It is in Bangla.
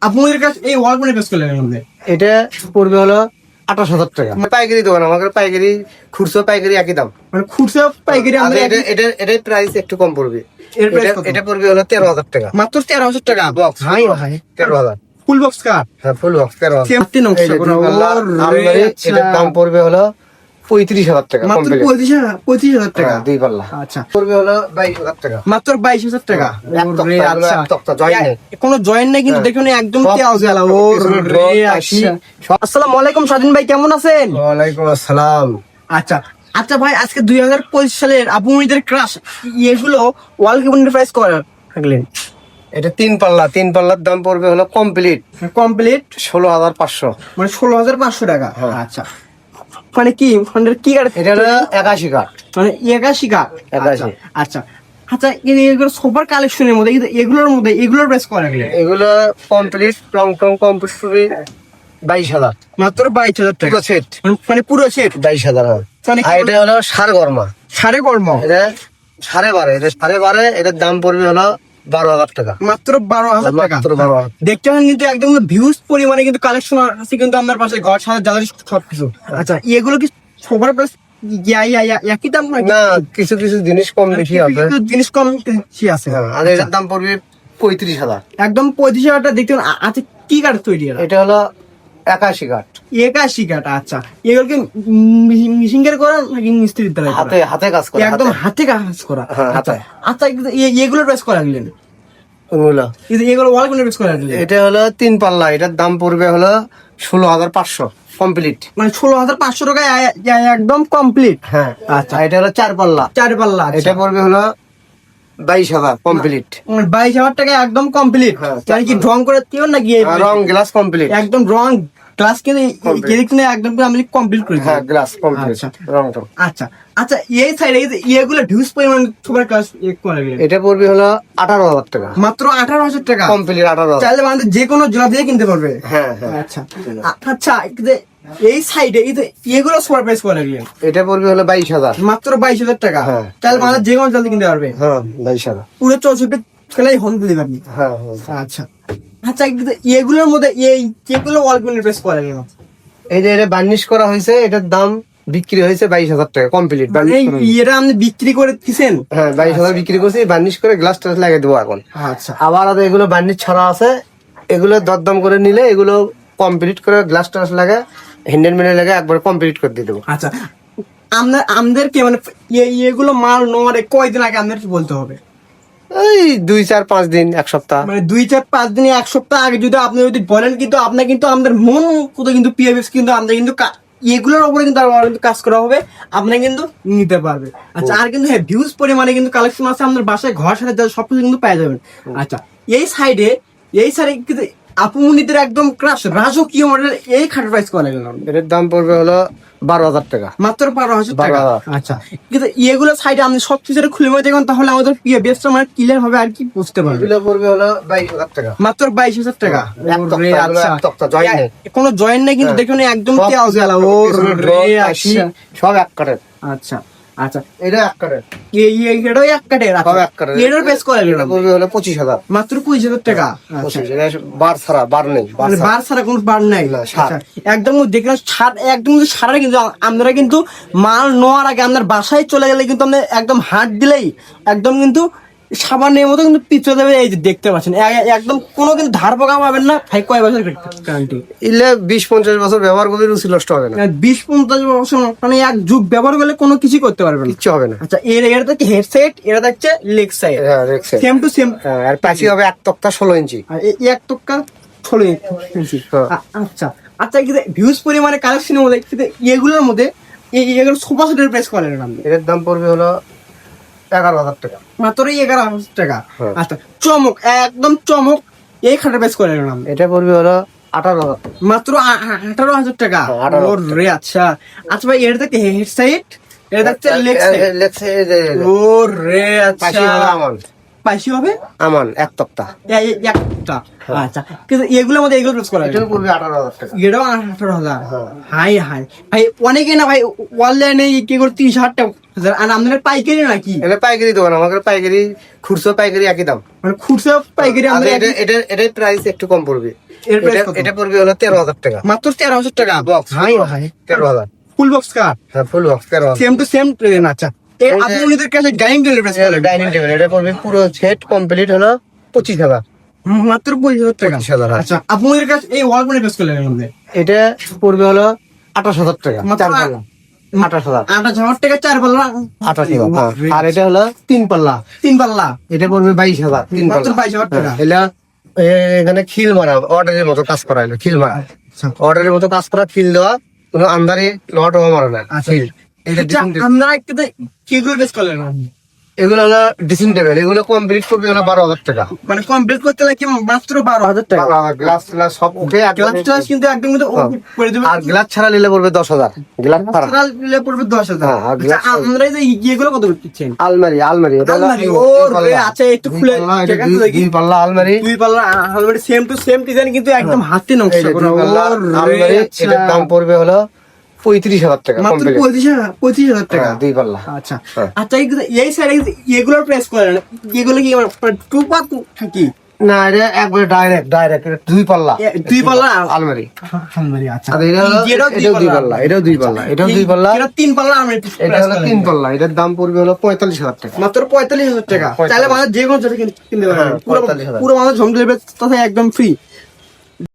আপনাদের কাছে এই ওয়াল কোনে পেশ করলেন মধ্যে? এটা পড়বে হলো আঠাশ হাজার টাকা। পাইকারি দোকান আমাদের পাইকারি খুচরো পাইকারি একই দাম। মানে খুচরা পাইকারি আমরা এটা এটা এটার প্রাইস একটু কম পড়বে। এটা-? পড়বে হলো তেরো হাজার টাকা। মাত্র তেরো হাজার টাকা? বক্স হাই ভাই তেরো হাজার। ফুল বক্স কার? হ্যাঁ ফুল বক্স তেরো হাজার। দাম পড়বে হলো পঁয়ত্রিশ হাজার টাকা মাত্র পঁয়ত্রিশ হাজার পঁয়ত্রিশ হাজার টাকা? হ্যাঁ, দুই পাল্লা আচ্ছা। পড়বে হলো বাইশ হাজার টাকা। মাত্র বাইশ হাজার টাকা? এগুলো আচ্ছা। কোনো জয়েন্ট নেই কিন্তু হ্যাঁ। দেখুন একদম আচ্ছা। সব- আসসালামু আলাইকুম স্বাধীন ভাই কেমন আছেন? ওয়ালাইকুম আসসালাম। আচ্ছা। আচ্ছা ভাই আজকে দুই হাজার পঁচিশ সালের আপুমিদের ক্রাশ এগুলো প্রাইস থাকলেন? এটা তিন পাল্লা তিন পাল্লার দাম পড়বে হলো কমপ্লিট কমপ্লিট ষোলো হাজার পাঁচশো। মানে ষোলো হাজার পাঁচশো টাকা। হ্যাঁ। আচ্ছা। মানে কি মানে কি কাঠ এটা হলো একাশি কাঠ মানে একাশি কাঠ একাশি। আচ্ছা, আচ্ছা। আচ্ছা এগুলো সোফার কালেকশনের মধ্যে এগুলোর মধ্যে এগুলোর প্রাইস করে রাখলেন এগুলো কমপ্লিট রং টং কমপ্লিট করবে বাইশ হাজার। মাত্র বাইশ হাজার টাকা। পুরো সেট মানে- মানে পুরো সেট বাইশ হাজার মানে আর এটা হলো সার গরমা সাড়ে কর্ম এটা সাড়ে বারো এটা সাড়ে বারো এটার দাম পড়বে হলো বারো হাজার টাকা। মাত্র বারো হাজার টাকা। মাত্র বারো হাজার। দেখতে পাচ্ছেন কিন্তু একদম ভিউজ পরিমাণে কিন্তু কালেকশন আছে কিন্তু আমার পাশে ঘর সাজা যাদের সবকিছু আচ্ছা এগুলো কি সবার প্লাস একই দাম? না কিছু কিছু জিনিস কম বেশি হবে জিনিস কম বেশি আছে। হ্যাঁ, আর এটার দাম পড়বে পঁয়ত্রিশ হাজার। একদম পঁয়ত্রিশ হাজারটা দেখতে আছে আচ্ছা কি কাঠ তৈরি এটা হলো একাশি কাঠ একাশি কাঠ আচ্ছা। এগুলোকে মিশিং এর করা নাকি মিস্ত্রির দ্বারা হাতে হাতে কাজ করে একদম হাতে। কাজ করা। হ্যাঁ, আচ্ছা আচ্ছা এ- এগুলোর করা গেলেন। ওগুলো। এগুলো ওয়াল প্রাইস করা গেলেন। এটা হলো তিন পাল্লা এটার দাম পড়বে হলো ষোলো হাজার পাঁচশো কমপ্লিট মানে ষোলো হাজার পাঁচশো এ- একদম কমপ্লিট হ্যাঁ আচ্ছা। এটা হলো চার পাল্লা। চার পাল্লা এটা এটা পড়বে হলো বাইশ হাজার কমপ্লিট বাইশ হাজার টাকা একদম কমপ্লিট হ্যাঁ, মানে কি রং করে দিও নাকি রং গ্লাস কমপ্লিট একদম রং ক্লাস কিনে Complete. একদম আমি কমপ্লিট করে হ্যাঁ কমপ্লিট আচ্ছা। রং আচ্ছা। আচ্ছা এই সাইডে এগুলো ভিউজ পরিমাণ সবার ক্লাস করে এটা পড়বে হলো আঠারো হাজার টাকা। মাত্র আঠারো হাজার টাকা? কমপ্লিট আঠারো হাজার। চাইলে যে কোনো জেলা থেকে কিনতে পারবে। হ্যাঁ হ্যাঁ। আচ্ছা। আচ্ছা এই সাইডে এই যে- এগুলো সুপার প্রাইস করে গেলেন এটা পড়বে হলো বাইশ হাজার। মাত্র বাইশ হাজার টাকা। হ্যাঁ। চাইলে আমাদের যে কোনো জেলা কিনতে পারবে। হ্যাঁ বাইশ হাজার। পুরো চৌষট্টি খেলাই হোম হ্যাঁ আচ্ছা। আচ্ছা এগুলোর মধ্যে এই যেগুলো করে গেল। এই যে এটা বার্নিশ করা হয়েছে এটার দাম বিক্রি হয়েছে বাইশ হাজার টাকা কমপ্লিট এটা আপনি বিক্রি করে দিচ্ছেন হ্যাঁ বাইশ হাজার বিক্রি করছি বার্নিশ করে গ্লাস টাস লাগিয়ে দেবো এখন। আচ্ছা। আবার এগুলো বার্নিশ ছাড়া আছে এগুলো দরদাম করে নিলে এগুলো কমপ্লিট করে গ্লাস টাস লাগে হ্যান্ডেল মেনে লাগে একবার কমপ্লিট করে দিয়ে দেবো। আচ্ছা আমাদের আমাদেরকে মানে এগুলো মাল নেওয়ারে কয়দিন আগে আমাদেরকে বলতে হবে? এই দুই চার পাঁচ দিন এক সপ্তাহ। মানে দুই চার পাঁচ দিন এক সপ্তাহ আগে যদি আপনি যদি বলেন কিন্তু আপনার কিন্তু আমাদের মন কোথাও কিন্তু পিএফএস কিন্তু আমাদের কিন্তু এগুলোর উপরে কিন্তু কিন্তু কাজ করা হবে আপনি কিন্তু নিতে পারবে আচ্ছা আর কিন্তু হ্যাঁ ভিউজ পরিমাণে কিন্তু কালেকশন আছে আপনার বাসায় ঘর সাথে সব সবকিছু কিন্তু পেয়ে যাবেন। আচ্ছা এই সাইডে এই সাইডে কিন্তু আপুমনিদের একদম ক্রাশ রাজকীয় মডেল এই খাটের প্রাইস করা গেল। এটার দাম পড়বে হলো বারো হাজার টাকা। মাত্র বারো হাজার টাকা। আচ্ছা। কিন্তু এগুলো সাইডে আপনি সব কিছু খুলে মধ্যে দেখুন তাহলে আমাদের বেসটা মানে ক্লিয়ার হবে আর কি বুঝতে পারবে। এগুলো পড়বে হলো বাইশ হাজার টাকা। মাত্র বাইশ হাজার টাকা। এগুলো আচ্ছা। কোনো জয়েন্ট নেই কিন্তু হ্যাঁ। দেখুন একদম সব গেল ও রে, আচ্ছা। সব এক কাঠের। আচ্ছা। আচ্ছা এটা এক কাঠের। এই এই- এক কাটের সব এক কাঠের। এটার বেস করে এটা পড়বে হলো পঁচিশ হাজার। মাত্র পঁচিশ হাজার টাকা? আচ্ছা। পঁচিশ বার ছাড়া বার নেই বার ছাড়া। কোনো বার নাই। আচ্ছা, একদম দেখলাম সার একদম কিন্তু সারা কিন্তু আমরা কিন্তু মাল নেওয়ার আগে আপনার বাসায় চলে গেলে কিন্তু আপনি একদম হাট দিলেই একদম কিন্তু সাবানের মতো কিন্তু পিছনে যাবে এই যে দেখতে পাচ্ছেন। একদম কোনো কিন্তু ধার পোকা পাবেন না ভাই কয় বছর গ্যারান্টি ইলে বিশ পঞ্চাশ বছর ব্যবহার করলে রুচি নষ্ট হবে না। বিশ পঞ্চাশ বছর মানে এক যুগ ব্যবহার করলে কোনো কিছু করতে পারবে না। কিচ্ছু হবে না। আচ্ছা এর এটা দেখছে হেডসেট এটা দেখছে লেগ সাইড হ্যাঁ দেখছে সেম টু সেম আর পাশি হবে এক তক্তা ষোলো ইঞ্চি। আর এক টক্কা ষোলো ইঞ্চি। হ্যাঁ। আচ্ছা। আচ্ছা কিন্তু ভিউজ পরিমাণে কালেকশনের মধ্যে এগুলোর মধ্যে এগুলো সোফা সেটের প্রাইস করেন আপনি এটার দাম পড়বে হলো এগারো হাজার টাকা। মাত্রই এগারো হাজার টাকা। হ্যাঁ। আচ্ছা চমক একদম চমক এই খাটে বেশ করে নিলাম। এটা পড়বে হলো আঠারো হাজার মাত্র আঠারো হাজার টাকা? হ্যাঁ, আঠারো রে আচ্ছা। আচ্ছা ভাই এটা দেখতে হেড সাইড এটা দেখছে লেগ সাইড লেগ সাইড ও রে আচ্ছা। হবে? আমার পাইসি হবে আমান এক তক্তা। একটা আচ্ছা কিন্তু এগুলোর মধ্যে এগুলো প্রেস করা এটার পড়বে আঠারো হাজার টাকা। এটাও আঠারো হাজার? হ্যাঁ। হাই হাই ভাই অনেকে না ভাই অনলাইনে কি করে তিরিশ হাজার টাকা আর আমাদের পাইকারি নাকি? এটা পাইকারি দোকান আমাদের পাইকারি খুচরো পাইকারি একই দাম। মানে খুচরা পাইকারি আর আমাদের এটা এটা এটার প্রাইস একটু কম পড়বে। এটা- পড়বে হলো তেরো হাজার টাকা। মাত্র তেরো হাজার টাকা? বক্স হাই হাই তেরো হাজার। ফুল বক্স কার হ্যাঁ ফুল বক্স তেরো সেম টু সেম ট্রেন আচ্ছা। এর এই যে- আপনি ওনাদের কাছে ডাইনিং টেবিল প্রেস করলেন ডাইনিং টেবিল এটা পড়বে পুরো সেট কমপ্লিট হলো পঁচিশ হাজার। মাত্র পঁচিশ হাজার টাকা। হাজার, হ্যাঁ। আচ্ছা কাছে এই ওয়াল প্রেস করলেন এটা পড়বে হলো আঠাশ হাজার টাকা চার পাল্লা। আঠাশ হাজার। আঠাশ হাজার টাকা চার পাল্লা? আঠাশ হাজার হ্যাঁ। আর এটা হলো তিন পাল্লা। তিন পাল্লা? এটা পড়বে বাইশ হাজার তিন পাল্লা। বাইশ হাজার টাকা। হ্যাঁ, এটা এখানে খিল মারা অর্ডারের মতো কাজ করা হলো খিল মারা। আচ্ছা। অর্ডারের মতো কাজ করা খিল দেওয়া কোনো আন্দারে লট মারা না আচ্ছা। খিল। এটা dressing table। আপনারা একটু কিগুলো প্রেস করলেন এগুলো হলো ড্রেসিং টেবিল এগুলো কমপ্লিট করবে হলো বারো হাজার টাকা। মানে কমপ্লিট করতে লাগে মাত্র বারো হাজার টাকা? গ্লাস গ্লাস সব ওকে ক্লাস ক্লাস কিন্তু একদম করে দেবে আর গ্লাস ছাড়া নিলে পড়বে দশ হাজার। গ্লাস ছাড়া নিলে পড়বে দশ হাজার। হ্যাঁ, আর glass ছাড়া। আমরা যে ইয়েগুলো কত দিচ্ছেন? আলমারি আলমারি আলমারি। আচ্ছা, একটু খুলে পাল্লা, দুই- আলমারি। দুই পাল্লা আলমারি সেম টু সেম ডিজাইন কিন্তু একদম হাতে নকশা করা। আলমারি আচ্ছা। এটার দাম পড়বে হলো পঁয়ত্রিশ হাজার টাকা মাত্র পঁয়ত্রিশ হাজার পঁয়ত্রিশ হাজার টাকা? হ্যাঁ, দুই পাল্লা। আচ্ছা। হ্যাঁ। আচ্ছা এই- সাইডে এগুলোর প্রেস করেন এগুলো কি টু পাত কি? না এটা একবারে ডাইরেক্ট ডাইরেক্ট দুই পাল্লা। দুই পাল্লা? আলমারি। আলমারি আচ্ছা। এটাও দুই পাল্লা। এটাও দুই পাল্লা এটাও দুই পাল্লা। এটা তিন পাল্লা আলমারি এটা হলো তিন পাল্লা এটার দাম পড়বে হলো পঁয়তাল্লিশ হাজার টাকা। মাত্র পঁয়তাল্লিশ হাজার টাকা। পঁয়তাল্লিশ। চাইলে মানুষ যে কোনো জায়গায় কিনতে পারবে হ্যাঁ, পুরো পুরো মানুষ হোম ডেলিভারি তথা একদম ফ্রি